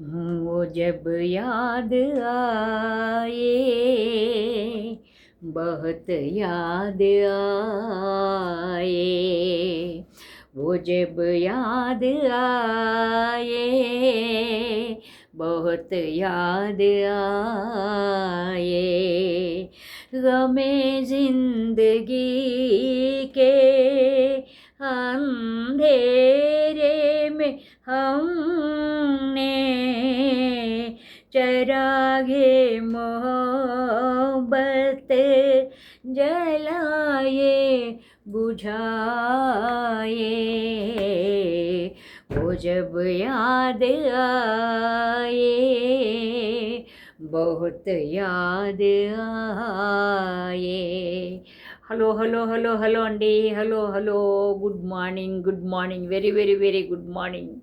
वो जब याद आए, बहुत याद आए। वो जब याद आए, बहुत याद आए। गमे ज़िंदगी के अंधेरे में हमने मोहब्बत जलाए बुझाए वो जब याद आए बहुत याद आए హలో హలో హలో హలో అండి hello hello good morning good morning very very very good morning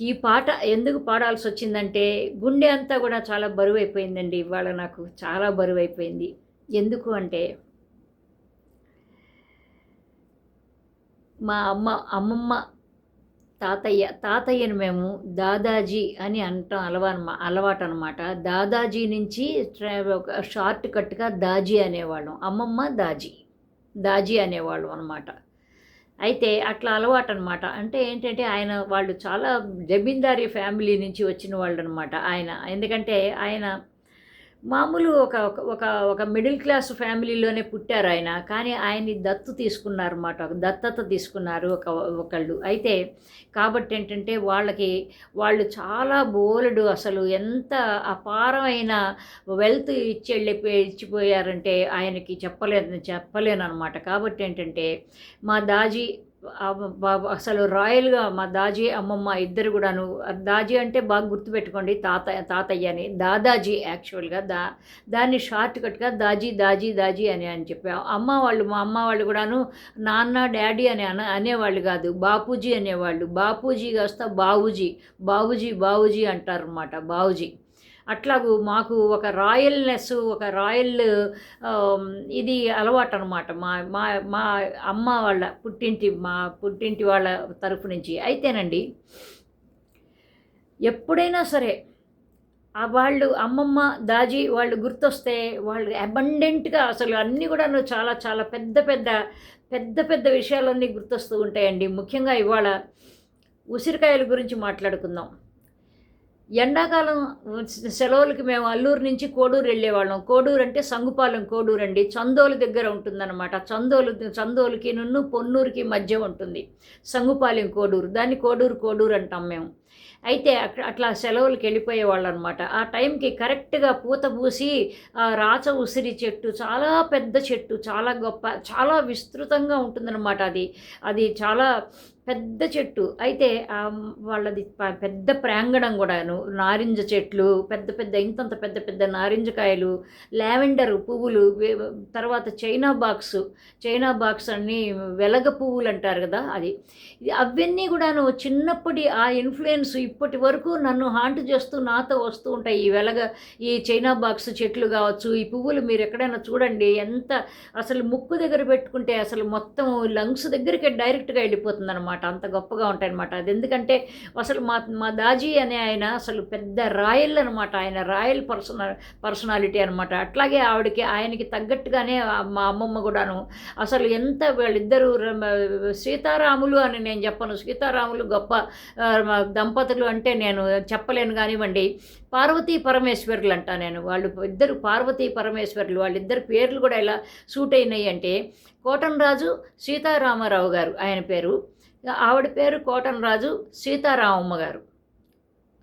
ఈ పాట ఎందుకు పాడాల్సి వచ్చిందంటే గుండె అంతా కూడా చాలా బరువు అయిపోయిందండి ఇవాళ నాకు చాలా బరువు అయిపోయింది ఎందుకు అంటే మా అమ్మ అమ్మమ్మ తాతయ్య తాతయ్యను మేము దాదాజీ అని అంటాం అలవా అలవాటు అనమాట దాదాజీ నుంచి ఒక షార్ట్ కట్గా దాజీ అనేవాళ్ళం. అమ్మమ్మ దాజీ. దాజీ అనేవాళ్ళం అనమాట అయితే అట్లా అలవాటు అనమాట అంటే ఏంటంటే ఆయన వాళ్ళు చాలా జమీందారీ ఫ్యామిలీ నుంచి వచ్చిన వాళ్ళు అనమాట ఆయన. ఎందుకంటే ఆయన మామూలు ఒక ఒక- ఒక మిడిల్ క్లాస్ ఫ్యామిలీలోనే పుట్టారు ఆయన. కానీ ఆయన్ని దత్తు తీసుకున్నారు అన్నమాట ఒక దత్తత తీసుకున్నారు ఒక ఒకళ్ళు. అయితే కాబట్టి ఏంటంటే వాళ్ళకి వాళ్ళు చాలా బోలెడు అసలు. ఎంత అపారమైన వెల్త్ ఇచ్చి వెళ్ళిపోయి ఇచ్చిపోయారంటే ఆయనకి చెప్పలేదు చెప్పలేను అనమాట కాబట్టి ఏంటంటే మా దాజీ అసలు రాయల్గా మా దాజీ అమ్మమ్మ ఇద్దరు కూడాను దాజీ అంటే బాగా గుర్తుపెట్టుకోండి తాత తాతయ్య అని దాదాజీ యాక్చువల్గా దా దాన్ని షార్ట్ కట్గా దాజీ దాజీ దాజీ అని అని చెప్పి అమ్మ వాళ్ళు మా అమ్మ వాళ్ళు కూడాను నాన్న డాడీ అని అన అనేవాళ్ళు కాదు బాపూజీ అనేవాళ్ళు బాపూజీ కాస్త బావుజీ బావుజీ బావుజీ అంటారు అన్నమాట బావుజీ. అట్లాగూ మాకు ఒక రాయల్నెస్ ఒక రాయల్ ఇది అలవాటు అనమాట మా మా మా అమ్మ వాళ్ళ పుట్టింటి మా పుట్టింటి వాళ్ళ తరఫు నుంచి. అయితేనండి ఎప్పుడైనా సరే ఆ వాళ్ళు అమ్మమ్మ దాజీ వాళ్ళు గుర్తొస్తే వాళ్ళు అబండెంట్గా అసలు అన్నీ కూడా చాలా చాలా పెద్ద పెద్ద పెద్ద పెద్ద విషయాలన్నీ గుర్తొస్తూ ఉంటాయండి. ముఖ్యంగా ఇవాళ ఉసిరికాయల గురించి మాట్లాడుకుందాం. ఎండాకాలం సెలవులకి మేము అల్లూరు నుంచి కోడూరు వెళ్ళేవాళ్ళం. కోడూరు అంటే సంగుపాలెం కోడూరు అండి. చందోలు దగ్గర ఉంటుందన్నమాట. చందోలు చందోలుకి నున్ను పొన్నూరుకి మధ్య ఉంటుంది. సంగుపాలెం కోడూరు. దాన్ని కోడూరు కోడూరు అంటాం మేము. అయితే అక్కడ అట్లా సెలవులకి వెళ్ళిపోయేవాళ్ళు అనమాట ఆ టైంకి కరెక్ట్గా పూత పూసి ఆ రాచ ఉసిరి చెట్టు చాలా పెద్ద చెట్టు చాలా గొప్ప చాలా విస్తృతంగా ఉంటుందన్నమాట అది. అది చాలా పెద్ద చెట్టు. అయితే వాళ్ళది పెద్ద ప్రాంగణం కూడాను. నారింజ చెట్లు పెద్ద పెద్ద ఇంతంత పెద్ద పెద్ద నారింజ కాయలు లావెండర్ పువ్వులు తర్వాత చైనా బాక్స్. చైనా బాక్స్ అన్ని వెలగ పువ్వులు అంటారు కదా అది. అవన్నీ కూడాను చిన్నప్పటి ఆ ఇన్ఫ్లుయెన్స్ ఇప్పటి వరకు నన్ను హాంట్ చేస్తూ నాతో వస్తూ ఉంటాయి. ఈ వెలగ ఈ చైనా బాక్స్ చెట్లు కావచ్చు ఈ పువ్వులు మీరు ఎక్కడైనా చూడండి ఎంత అసలు ముక్కు దగ్గర పెట్టుకుంటే అసలు మొత్తం లంగ్స్ దగ్గరికి డైరెక్ట్గా వెళ్ళిపోతుంది అనమాట అంత గొప్పగా ఉంటాయన్నమాట. అది ఎందుకంటే అసలు మా మా దాజీ అనే ఆయన అసలు పెద్ద రాయల్ అనమాట ఆయన రాయల్ పర్సన పర్సనాలిటీ అనమాట అట్లాగే ఆవిడకి ఆయనకి తగ్గట్టుగానే మా అమ్మమ్మ కూడాను అసలు ఎంత వీళ్ళిద్దరూ సీతారాములు అని నేను చెప్పను. సీతారాములు గొప్ప దంప దంపతులు అంటే నేను చెప్పలేను కానివ్వండి పార్వతీ పరమేశ్వరులు అంటా నేను. వాళ్ళు ఇద్దరు పార్వతీ పరమేశ్వరులు వాళ్ళిద్దరు పేర్లు కూడా ఎలా సూట్ అయినాయి అంటే కోటంరాజు సీతారామారావు గారు ఆయన పేరు. ఆవిడ పేరు కోటంరాజు సీతారామమ్మ గారు.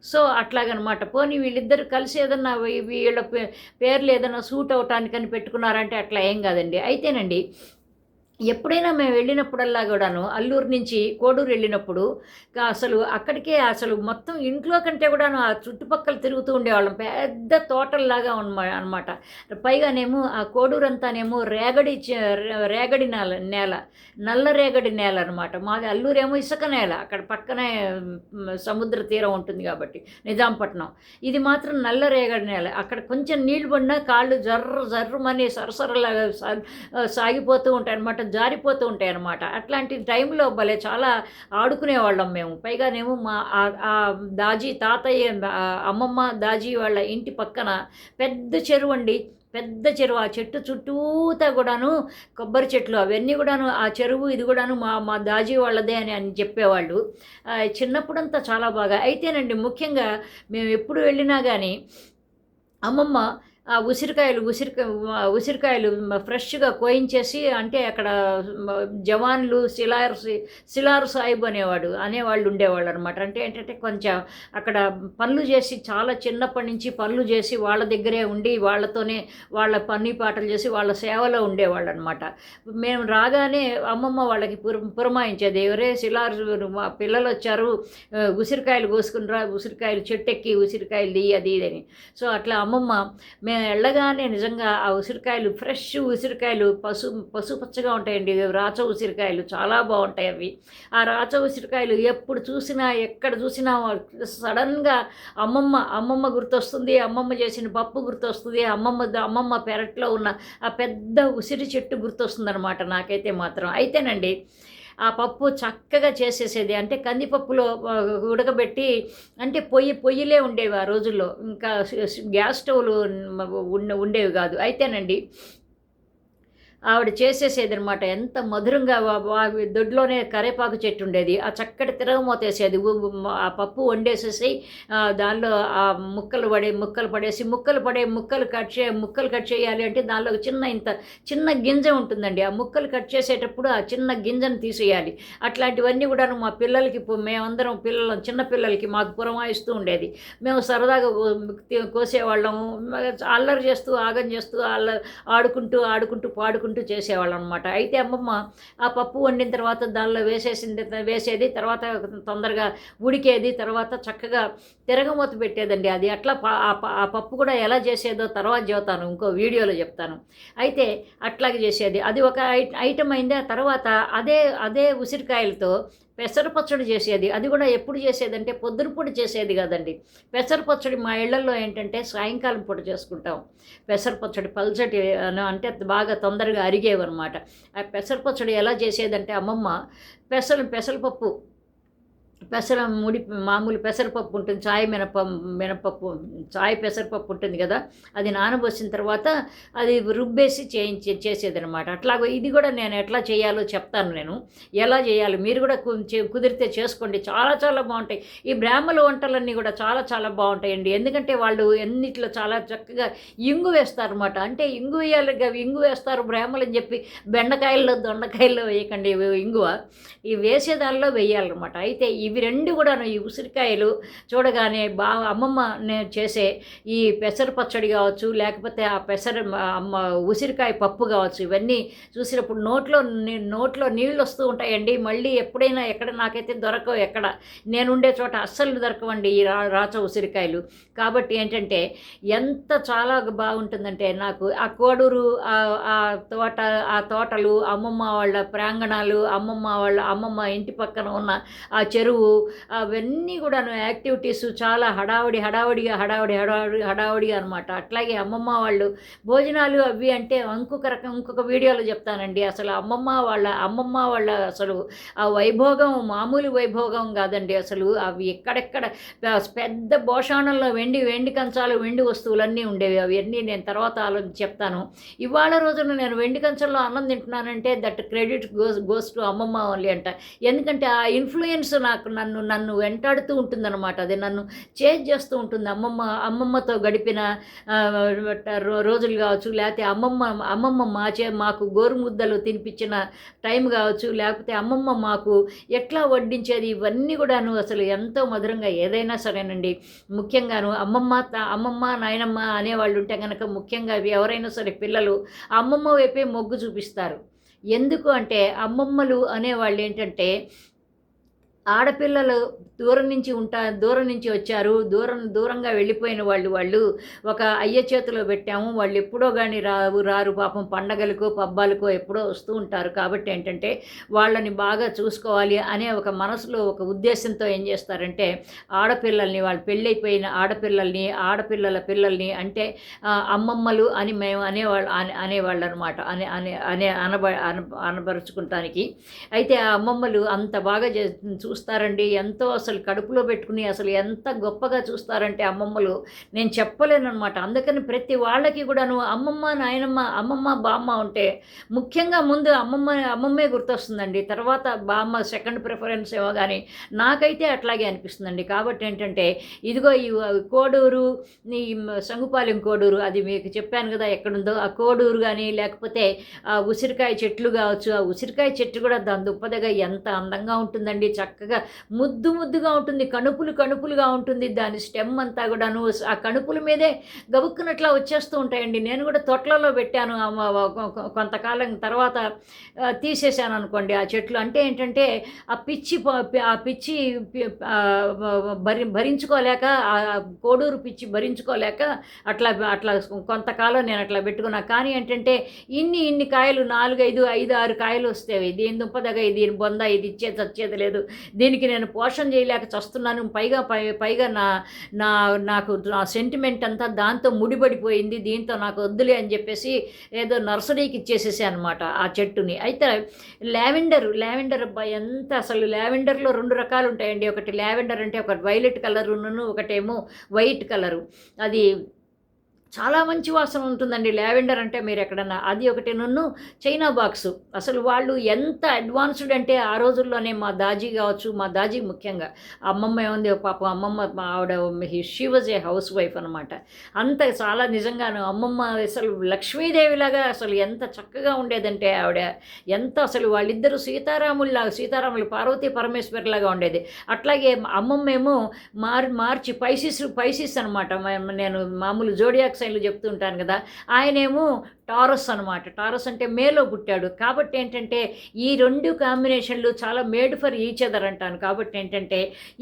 సో అట్లాగనమాట. పోనీ వీళ్ళిద్దరు కలిసి ఏదన్నా వీళ్ళ పే- పేర్లు ఏదైనా సూట్ అవటానికని పెట్టుకున్నారంటే అట్లా ఏం కాదండి. అయితేనండి ఎప్పుడైనా మేము వెళ్ళినప్పుడల్లా కూడాను అల్లూరు నుంచి కోడూరు వెళ్ళినప్పుడు అసలు అక్కడికే అసలు మొత్తం ఇంట్లో కంటే కూడాను ఆ చుట్టుపక్కల తిరుగుతూ ఉండేవాళ్ళం. పెద్ద తోటల్లాగా ఉన్న అనమాట పైగానేమో ఆ కోడూరు అంతానేమో రేగడి రేగడి నేల నేల నల్ల రేగడి నేల అనమాట మాది అల్లూరేమో ఇసుక నేల. అక్కడ పక్కనే సముద్ర తీరం ఉంటుంది కాబట్టి నిజాంపట్నం. ఇది మాత్రం నల్ల రేగడి నేల. అక్కడ కొంచెం నీళ్ళు పడినా కాళ్ళు జర్ర జర్రమని సరసరలాగా సా- సాగిపోతూ ఉంటాయి అనమాట జారిపోతూ ఉంటాయి అన్నమాట. అట్లాంటి టైంలో భలే చాలా ఆడుకునేవాళ్ళం మేము. పైగానేమో మా ఆ- దాజీ తాతయ్య అమ్మమ్మ దాజీ వాళ్ళ ఇంటి పక్కన పెద్ద చెరువు అండి. పెద్ద చెరువు. ఆ చెట్టు చుట్టూతా కూడాను కొబ్బరి చెట్లు. అవన్నీ కూడాను ఆ చెరువు ఇది కూడాను మా మా దాజీ వాళ్ళదే అని అని చెప్పేవాళ్ళు. చిన్నప్పుడంతా చాలా బాగా. అయితేనండి ముఖ్యంగా మేము ఎప్పుడు వెళ్ళినా కానీ అమ్మమ్మ ఉసిరికాయలు ఉసిరికాయ ఉసిరికాయలు ఫ్రెష్గా కోయించేసి అంటే అక్కడ జవాన్లు సిలార్ సిలార్ సాహిబ్ అనేవాడు అనేవాళ్ళు ఉండేవాళ్ళు అనమాట అంటే ఏంటంటే కొంచెం అక్కడ పనులు చేసి చాలా చిన్నప్పటి నుంచి పనులు చేసి వాళ్ళ దగ్గరే ఉండి వాళ్ళతోనే వాళ్ళ పని పాటలు చేసి వాళ్ళ సేవలో ఉండేవాళ్ళు అనమాట మేము రాగానే అమ్మమ్మ వాళ్ళకి పుర పురమాయించేది ఎవరే సిలార్ మా పిల్లలు వచ్చారు ఉసిరికాయలు కోసుకుని రా ఉసిరికాయలు చెట్టెక్కి ఉసిరికాయలు ది అది ఇది అని. సో అట్లా అమ్మమ్మ మేము వెళ్ళగానే నిజంగా ఆ ఉసిరికాయలు ఫ్రెష్ ఉసిరికాయలు పసు పసుపచ్చగా ఉంటాయండి. రాచ ఉసిరికాయలు చాలా బాగుంటాయి అవి. ఆ రాచ ఉసిరికాయలు ఎప్పుడు చూసినా ఎక్కడ చూసినా సడన్గా అమ్మమ్మ అమ్మమ్మ గుర్తొస్తుంది అమ్మమ్మ చేసిన పప్పు గుర్తొస్తుంది అమ్మమ్మ అమ్మమ్మ పెరట్లో ఉన్న ఆ పెద్ద ఉసిరి చెట్టు గుర్తొస్తుంది అనమాట నాకైతే మాత్రం. అయితేనండి ఆ పప్పు చక్కగా చేసేసేది. అంటే కందిపప్పులో ఉడకబెట్టి అంటే పొయ్యి పొయ్యిలే ఉండేవి ఆ రోజుల్లో. ఇంకా గ్యాస్ స్టవ్లు ఉండేవి కాదు. అయితేనండి ఆవిడ చేసేసేది అనమాట ఎంత మధురంగా దొడ్లోనే కరేపాకు చెట్టు ఉండేది. ఆ చక్కటి తిరగమోతేసేది. ఆ పప్పు వండేసేసి దానిలో ఆ ముక్కలు పడే ముక్కలు పడేసి ముక్కలు పడే ముక్కలు కట్ చే ముక్కలు కట్ చేయాలి అంటే దానిలో చిన్న ఇంత చిన్న గింజ ఉంటుందండి. ఆ ముక్కలు కట్ చేసేటప్పుడు ఆ చిన్న గింజను తీసేయాలి. అట్లాంటివన్నీ కూడా మా పిల్లలకి మేమందరం పిల్లలం చిన్న పిల్లలకి మాకు పురమాయిస్తూ ఉండేది. మేము సరదాగా కోసేవాళ్ళము. అల్లరి చేస్తూ ఆగం చేస్తూ అల్ల ఆడుకుంటూ ఆడుకుంటూ పాడుకుంటూ చేసేవాళ్ళం అనమాట అయితే అమ్మమ్మ ఆ పప్పు వండిన తర్వాత దానిలో వేసేసింది వేసేది తర్వాత తొందరగా ఉడికేది తర్వాత చక్కగా తిరగమూత పెట్టేదండి అది. అట్లా ప- ఆ ప- ఆ పప్పు కూడా ఎలా చేసేదో తర్వాత చెబుతాను ఇంకో వీడియోలో చెప్తాను. అయితే అట్లాగే చేసేది. అది ఒక ఐ- ఐటమ్ అయింది. ఆ తర్వాత అదే అదే ఉసిరికాయలతో పెసర పచ్చడి చేసేది. అది కూడా ఎప్పుడు చేసేదంటే పొద్దునపూట చేసేది కాదండి. పెసర పచ్చడి మా ఇళ్ళలో ఏంటంటే సాయంకాలం పూట చేసుకుంటాం. పెసర పచ్చడి పల్చటి అంటే బాగా తొందరగా అరిగేవన్నమాట. ఆ పెసర పచ్చడి ఎలా చేసేదంటే అమ్మమ్మ పెసలు పెసరపప్పు పెసర ముడి మామూలు పెసరపప్పు ఉంటుంది చాయ్ మినప మినపప్పు చాయ్ పెసరపప్పు ఉంటుంది కదా అది నానబోసిన తర్వాత అది రుబ్బేసి చేయించి చేసేదనమాట అట్లాగో ఇది కూడా నేను ఎట్లా చేయాలో చెప్తాను నేను. ఎలా చేయాలి? మీరు కూడా కుదిరితే చేసుకోండి. చాలా చాలా బాగుంటాయి. ఈ బ్రాహ్మణ వంటలన్నీ కూడా చాలా చాలా బాగుంటాయండి. ఎందుకంటే వాళ్ళు ఎన్నిట్లో చాలా చక్కగా ఇంగు వేస్తారన్నమాట. అంటే ఇంగు వేయాలి ఇంగు వేస్తారు బ్రాహ్మలు అని చెప్పి బెండకాయల్లో దొండకాయల్లో వేయకండి ఇంగువ. ఈ వేసే దానిలో వేయాలన్నమాట. అయితే ఈ ఇవి రెండు కూడాను ఈ ఉసిరికాయలు చూడగానే బాగా అమ్మమ్మ చేసే ఈ పెసర పచ్చడి కావచ్చు లేకపోతే ఆ పెసర అమ్మ ఉసిరికాయ పప్పు కావచ్చు ఇవన్నీ చూసినప్పుడు నోట్లో నోట్లో నీళ్ళు వస్తూ ఉంటాయండి. మళ్ళీ ఎప్పుడైనా ఎక్కడ నాకైతే దొరకవు ఎక్కడ నేను ఉండే చోట అస్సలు దొరకవండి ఈ రా రాచ ఉసిరికాయలు. కాబట్టి ఏంటంటే ఎంత చాలా బాగుంటుందంటే నాకు ఆ కోడూరు ఆ తోట ఆ తోటలు అమ్మమ్మ వాళ్ళ ప్రాంగణాలు అమ్మమ్మ వాళ్ళ అమ్మమ్మ ఇంటి పక్కన ఉన్న ఆ చెరువు అవన్నీ కూడాను యాక్టివిటీస్ చాలా హడావుడి హడావుడిగా హడావుడి హడావుడి హడావుడిగా అనమాట అట్లాగే అమ్మమ్మ వాళ్ళు భోజనాలు అవి అంటే ఇంకొక రకం ఇంకొక వీడియోలో చెప్తానండి. అసలు అమ్మమ్మ వాళ్ళ అమ్మమ్మ వాళ్ళ అసలు ఆ వైభోగం మామూలు వైభోగం కాదండి. అసలు అవి ఎక్కడెక్కడ పెద్ద భోషాణంలో వెండి వెండి కంచాలు వెండి వస్తువులన్నీ ఉండేవి. అవన్నీ నేను తర్వాత ఆలోచించి చెప్తాను. ఇవాళ రోజున నేను వెండి కంచంలో అన్నం తింటున్నానంటే that credit goes goes to ammamma only అంట. ఎందుకంటే ఆ ఇన్ఫ్లుయెన్స్ నాకు నన్ను నన్ను వెంటాడుతూ ఉంటుందన్నమాట. అది నన్ను చేంజ్ చేస్తూ ఉంటుంది. అమ్మమ్మ అమ్మమ్మతో గడిపిన రో- రోజులు కావచ్చు లేకపోతే అమ్మమ్మ అమ్మమ్మ మా చే మాకు గోరుముద్దలు తినిపించిన టైం కావచ్చు లేకపోతే అమ్మమ్మ మాకు ఎట్లా వడ్డించేది ఇవన్నీ కూడాను అసలు ఎంతో మధురంగా ఏదైనా సరేనండి. ముఖ్యంగాను అమ్మమ్మ త- అమ్మమ్మ నాయనమ్మ అనేవాళ్ళు ఉంటే కనుక ముఖ్యంగా అవి ఎవరైనా సరే పిల్లలు అమ్మమ్మ వైపే మొగ్గు చూపిస్తారు. ఎందుకు అంటే అమ్మమ్మలు అనేవాళ్ళు ఏంటంటే ఆడపిల్లలు దూరం నుంచి ఉంటా దూరం నుంచి వచ్చారు. దూరం దూరంగా వెళ్ళిపోయిన వాళ్ళు వాళ్ళు ఒక అయ్య చేతిలో పెట్టాము. వాళ్ళు ఎప్పుడో కానీ రావు రారు. పాపం పండగలకు పబ్బాలకు ఎప్పుడో వస్తూ ఉంటారు. కాబట్టి ఏంటంటే వాళ్ళని బాగా చూసుకోవాలి అనే ఒక మనసులో ఒక ఉద్దేశంతో ఏం చేస్తారంటే ఆడపిల్లల్ని వాళ్ళు పెళ్ళైపోయిన ఆడపిల్లల్ని ఆడపిల్లల పిల్లల్ని అంటే అమ్మమ్మలు అని మేము అనేవాళ్ళు అనే అనేవాళ్ళు అనమాట అనే అనే అనే అనబ అన అనబరుచుకుంటానికి. అయితే ఆ అమ్మమ్మలు అంత బాగా చే చూస్తారండి. ఎంతో అసలు కడుపులో పెట్టుకుని అసలు ఎంత గొప్పగా చూస్తారంటే అమ్మమ్మలు. నేను చెప్పలేనమాట అందుకని ప్రతి వాళ్ళకి కూడాను అమ్మమ్మ నాయనమ్మ అమ్మమ్మ బామ్మ ఉంటే ముఖ్యంగా ముందు అమ్మమ్మ అమ్మమ్మే గుర్తొస్తుందండి. తర్వాత బామ్మ సెకండ్ ప్రిఫరెన్స్ ఏమో కానీ నాకైతే అట్లాగే అనిపిస్తుందండి. కాబట్టి ఏంటంటే ఇదిగో ఈ కోడూరు ఈ సంగుపాలెం కోడూరు అది మీకు చెప్పాను కదా ఎక్కడుందో. ఆ కోడూరు కానీ లేకపోతే ఆ ఉసిరికాయ చెట్లు కావచ్చు. ఆ ఉసిరికాయ చెట్టు కూడా దాని దుప్పదగా ఎంత అందంగా ఉంటుందండి. చక్క చక్కగా ముద్దు ముద్దుగా ఉంటుంది కణుపులు కణుపులుగా ఉంటుంది. దాని స్టెమ్ అంతా కూడాను ఆ కణుపుల మీదే గబుక్కునట్లా వచ్చేస్తూ ఉంటాయండి. నేను కూడా తొట్లలో పెట్టాను. కొంతకాలం తర్వాత తీసేశాను అనుకోండి ఆ చెట్లు. అంటే ఏంటంటే ఆ పిచ్చి ఆ పిచ్చి భరి భరించుకోలేక ఆ కోడూరు పిచ్చి భరించుకోలేక అట్లా అట్లా కొంతకాలం నేను అట్లా పెట్టుకున్నా. కానీ ఏంటంటే ఇన్ని ఇన్ని కాయలు నాలుగు ఐదు ఐదు ఆరు కాయలు వస్తాయి. దీని దుంపదగ దీని బొంద ఇది ఇచ్చేది వచ్చేది లేదు. దీనికి నేను పోషణ చేయలేక చస్తున్నాను పైగా పై పైగా నా నా నాకు నా సెంటిమెంట్ అంతా దాంతో ముడిపడిపోయింది దీంతో నాకు వద్దులే అని చెప్పేసి ఏదో నర్సరీకి ఇచ్చేసేసా అనమాట ఆ చెట్టుని. అయితే లావెండర్ లావెండర్ అబ్బాయి ఎంత అసలు లావెండర్లో రెండు రకాలు ఉంటాయండి. ఒకటి లావెండర్ అంటే ఒకటి వైలెట్ కలరును ఒకటేమో వైట్ కలరు. అది చాలా మంచి వాసన ఉంటుందండి. లావెండర్ అంటే మీరు ఎక్కడన్నా అది ఒకటి. నన్ను చైనా బాక్స్. అసలు వాళ్ళు ఎంత అడ్వాన్స్డ్ అంటే ఆ రోజుల్లోనే మా దాజీ కావచ్చు మా దాజీ ముఖ్యంగా. అమ్మమ్మ ఏముంది? పాపం అమ్మమ్మ మా ఆవిడ she was a house wife అనమాట అంత చాలా నిజంగాను అమ్మమ్మ అసలు లక్ష్మీదేవిలాగా అసలు ఎంత చక్కగా ఉండేదంటే ఆవిడ. ఎంత అసలు వాళ్ళిద్దరూ సీతారాముల్లాగా సీతారాములు పార్వతీ పరమేశ్వరిలాగా ఉండేది. అట్లాగే అమ్మమ్మ ఏమో మార్ మార్చి పైసిస్ పైసిస్ అనమాట నేను మామూలు జోడియాక్స్ సైన్లు చెప్తూ ఉంటాను కదా. ఆయనేమో టారస్ అనమాట టారస్ అంటే మేలో పుట్టాడు. కాబట్టి ఏంటంటే ఈ రెండు కాంబినేషన్లు చాలా మేడ్ ఫర్ ఈచ్ అదర్ అంటాను. కాబట్టి ఏంటంటే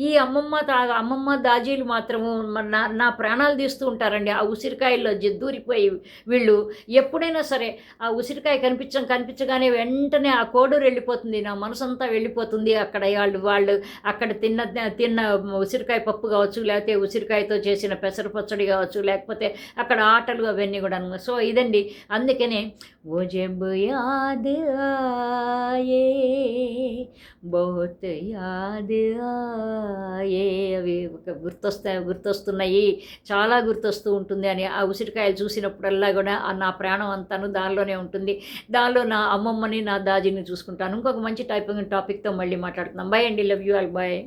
ఈ అమ్మమ్మ తా అమ్మమ్మ దాజీలు మాత్రము నా నా ప్రాణాలు తీస్తూ ఉంటారండి. ఆ ఉసిరికాయల్లో జద్దూరిపోయి వీళ్ళు ఎప్పుడైనా సరే ఆ ఉసిరికాయ కనిపించం కనిపించగానే వెంటనే ఆ కోడూరు వెళ్ళిపోతుంది. నా మనసంతా వెళ్ళిపోతుంది. అక్కడ వాళ్ళు వాళ్ళు అక్కడ తిన్న తిన్న ఉసిరికాయ పప్పు కావచ్చు లేకపోతే ఉసిరికాయతో చేసిన పెసర పచ్చడి కావచ్చు లేకపోతే అక్కడ ఆటలు అవన్నీ కూడా సో ఇదండి. అందుకనే ఓ జబ్ యాద్ ఆయే బహుత్ యాద్ ఆయే. అవి ఒక గుర్తొస్తాయి గుర్తొస్తున్నాయి. చాలా గుర్తొస్తూ ఉంటుంది అని ఆ ఉసిరికాయలు చూసినప్పుడల్లా కూడా నా ప్రాణం అంతాను దానిలోనే ఉంటుంది. దానిలో నా అమ్మమ్మని నా దాజిని చూసుకుంటాను. ఇంకొక మంచి టైపింగ్ టాపిక్తో మళ్ళీ మాట్లాడుతున్నాం బాయ్ అండి. Love you all bye